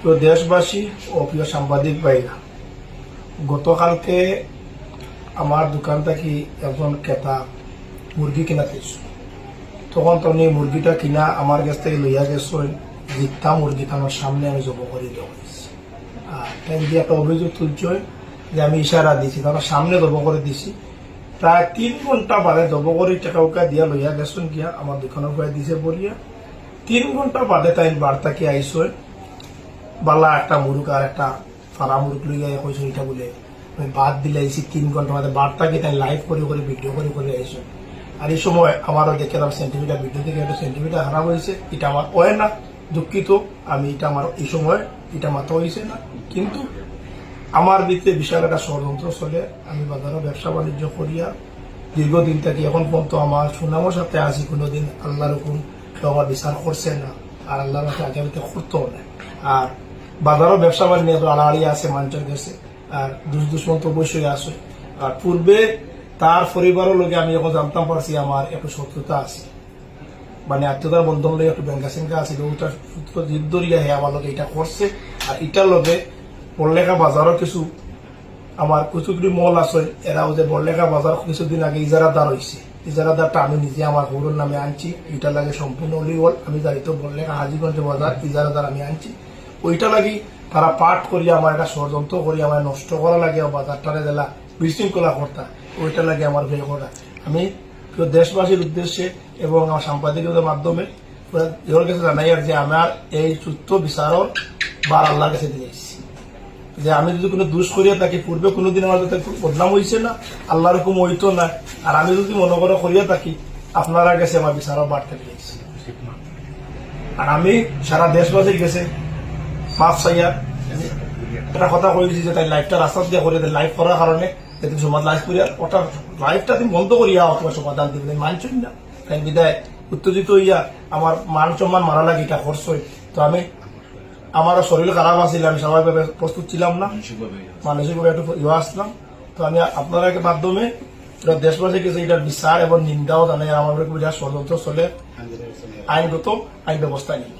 প্রিয় দেশবাসী ও প্রিয় সাংবাদিক ভাইরা, গতকালকে আমার দোকান থেকে একজন ক্রেতা মুরগি কিনা পেয়েছিল তখন তখন এই মুরগিটা কিনা আমার কাছ থেকে লইয়া গেছেন জিত্তা মুরগিটা আমার সামনে আমি জব করে দেওয়া হয়েছে আর তাই দিয়ে একটা অভিযোগ তুলছে যে আমি ইশারা দিছি তারা সামনে জব করে দিছি। প্রায় তিন ঘণ্টা বাদে জব করে টাকা উকা দিয়া লইয়া গেছেন গিয়া আমার দোকানের উপরে দিছে বলিয়া। তিন ঘণ্টা বাদে তাই বার্তা কি আইসই বালা একটা মুরুগ আর একটা ফারা মুরুগ লইয়া কইছো এটা বলে। আমি বাদ দিলে আইসি তিন ঘণ্টা বাদে বার্তা কি তাই লাইভ করে করে ভিডিও করে করে আইসো আর এই সময় আমারও দেখলাম সেন্টিমিটার ভিডিও থেকে একটা সেন্টিমিটার খারাপ হয়েছে এটা আমার হয় না, দুঃখিত, আমি এটা আমার এই সময় এটা মাথা হয়েছে না। কিন্তু আমার ভিতরে বিশাল একটা ষড়যন্ত্র চলে, আমি বাজারে ব্যবসা বাণিজ্য করিয়া দীর্ঘদিন থেকে এখন পর্যন্ত আমার সুনামের সাথে আছি, কোনোদিন আল্লাহর আমার বিচার করছে না, আর আল্লাহর আগামীতে করতেও না আর বাজারও ব্যবসা বাণিজ্য তো আড়াআড়ি আছে, মানুষের কাছে। আর দুষ দুশ্মন তো অবশ্যই আছে। আর পূর্বে তার পরিবারের লোকে আমি যখন জানতাম পারছি, আমার একটু শত্রুতা আছে। মানে আত্মীয়তার বন্ধন লই একটু ব্যাংকা স্যাংকা আছে ওটা সূত্র জিদ ধরিয়া হে আমার লগে এটা করছে। আর এটার লগে বড়লেখা বাজারও কিছু, আমার কুচুগুড়ি মল আছে, এরাও যে বড়লেখা বাজার কিছুদিন আগে ইজারাদার হয়েছে ইজারাদারটা আমি নিজে আমার গরুর নামে আনছি এটা লাগে সম্পূর্ণ অলিগল। আমি জানিত বড়লেখা হাজিগঞ্জ বাজার ইজারাদার আমি আনছি। ওইটা লাগি তারা পাঠ করিয়া আমার একটা ষড়যন্ত্র করি আমার নষ্ট করা লাগে বাজারটারে দিলা বিশৃঙ্খলা কর্তা, ওইটা লাগে আমার ভয় করা আমি দেশবাসীর উদ্দেশ্যে এবং আমার সাংবাদিকদের মাধ্যমে কাছে জানাই আর যে আমার এই সূত্র বিচারর বার আল্লাহর কাছে দিয়েছি যে আমি যদি কোনো দুষ করিয়া থাকি, পূর্বে কোনোদিন আমার যাতে বদনাম হয়েছে না, আল্লাহর হুকুম হইতো না। আর আমি যদি মনে করে করিয়া থাকি, আপনারা গেছে আমার বিচারও বাড়তে পেয়েছি আর আমি সারা দেশবাসীর গেছে মাফ চাইয়া একটা কথা কই দিছি যে তাই লাইফটা রাস্তা দিয়ে করে লাইভ করার কারণে যদি সমাজ লাইভ করিয়া ওটা লাইফটা তুমি বন্ধ করিয়া অথবা সমাধান দিবে মানছই না। তাই বিদায়। উত্তেজিত হইয়া আমার মান সম্মান মারা লাগে এটা খরচই তো আমি আমারও শরীর খারাপ আছিল আমি স্বাভাবিকভাবে প্রস্তুত ছিলাম না। মানসিকভাবে একটু ইয়ে আসলাম তো আমি আপনারা মাধ্যমে পুরো দেশবাসীর কাছে এটার বিচার এবং নিন্দাও জানাই আমার ষড়যন্ত্র চলে। আইনগত আইন ব্যবস্থা নিই